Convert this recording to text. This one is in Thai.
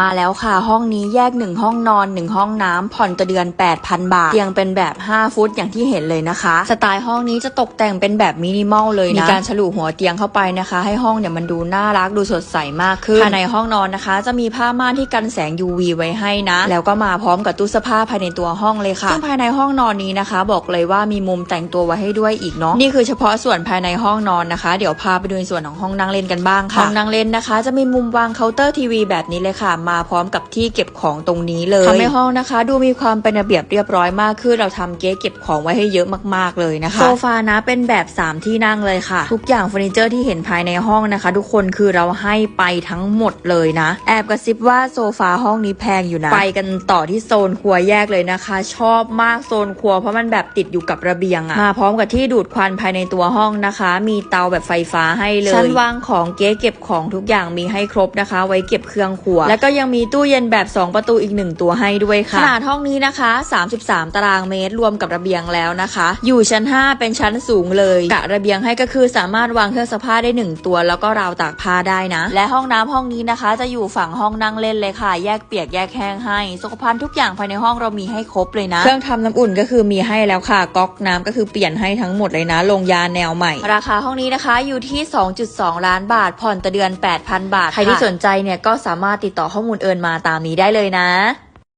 มาแล้วค่ะห้องนี้แยกหนึ่งห้องนอนหนึ่งห้องน้ำผ่อนต่อเดือน 8,000 บาทเตียงเป็นแบบ 5 ฟุตอย่างที่เห็นเลยนะคะ สไตล์ห้องนี้จะตกแต่งเป็นแบบมินิมอลเลยนะ มีการฉลุหัวเตียงเข้าไปนะคะ ให้ห้องเนี่ยมันดูน่ารักดูสดใสมากขึ้นภายในห้องนอนนะคะ จะมีผ้าม่านที่กันแสง UV ไว้ให้นะ แล้วก็มาพร้อมกับตู้เสื้อผ้าภายในตัวห้องเลยค่ะซึ่งภายในห้องนอนนี้นะคะ บอกเลยว่ามีมุมแต่งตัวไว้ให้ด้วยอีกเนาะนี่คือเฉพาะส่วนภายในห้องนอนนะคะ เดี๋ยวพาไปดูในส่วนของห้องนั่งเล่นกันบ้างค่ะห้องนั่งเล่นนะคะ จะมีมุมวางเคาน์เตอร์ทีวีแบบนี้เลยค่ะมาพร้อมกับที่เก็บของตรงนี้เลยทำให้ห้องนะคะ ดูมีความเป็นระเบียบเรียบร้อยมากขึ้นเราทำเก๊เก็บของไว้ให้เยอะมากๆเลยนะคะโซฟานะเป็นแบบ 3 ที่นั่งเลยค่ะ ทุกอย่างเฟอร์นิเจอร์ที่เห็นภายในห้องนะคะ ทุกคนคือเราให้ไปทั้งหมดเลยนะ แอบกระซิบว่าโซฟาห้องนี้แพงอยู่นะไปกันต่อที่โซนครัวแยกเลยนะคะ ชอบมากโซนครัวเพราะมันแบบติดอยู่กับระเบียงอะมาพร้อมกับที่ดูดควันภายในตัวห้องนะคะ มีเตาแบบไฟฟ้าให้เลยชั้นวางของเก๊เก็บของทุกอย่างมีให้ครบนะคะ ไว้เก็บเครื่องครัว แล้วก็ยังมีตู้เย็นแบบ 2 ประตูอีก 1 ตัวให้ด้วยค่ะ ขนาดห้องนี้นะคะ 33 ตารางเมตรรวมกับระเบียงแล้วนะคะ อยู่ชั้น 5 เป็นชั้นสูงเลยกะระเบียงให้ก็คือสามารถวางเครื่องซักผ้าได้ 1 ตัว แล้วก็ราวตากผ้าได้นะ และห้องน้ำห้องนี้นะคะ จะอยู่ฝั่งห้องนั่งเล่นเลยค่ะ แยกเปียกแยกแห้งให้สุขภัณฑ์ทุกอย่างภายในห้องเรามีให้ครบเลยนะ เครื่องทำน้ำอุ่นก็คือมีให้แล้วค่ะก๊อกน้ำก็คือเปลี่ยนให้ทั้งหมดเลยนะ ลงยาแนวใหม่ ราคาห้องนี้นะคะอยู่ที่ 2.2 ล้านบาท ผ่อนต่อเดือน 8,000 บาทใครที่สนใจเนี่ยก็สามารถติดต่อข้อมูลเอิญมาตามนี้ได้เลยนะ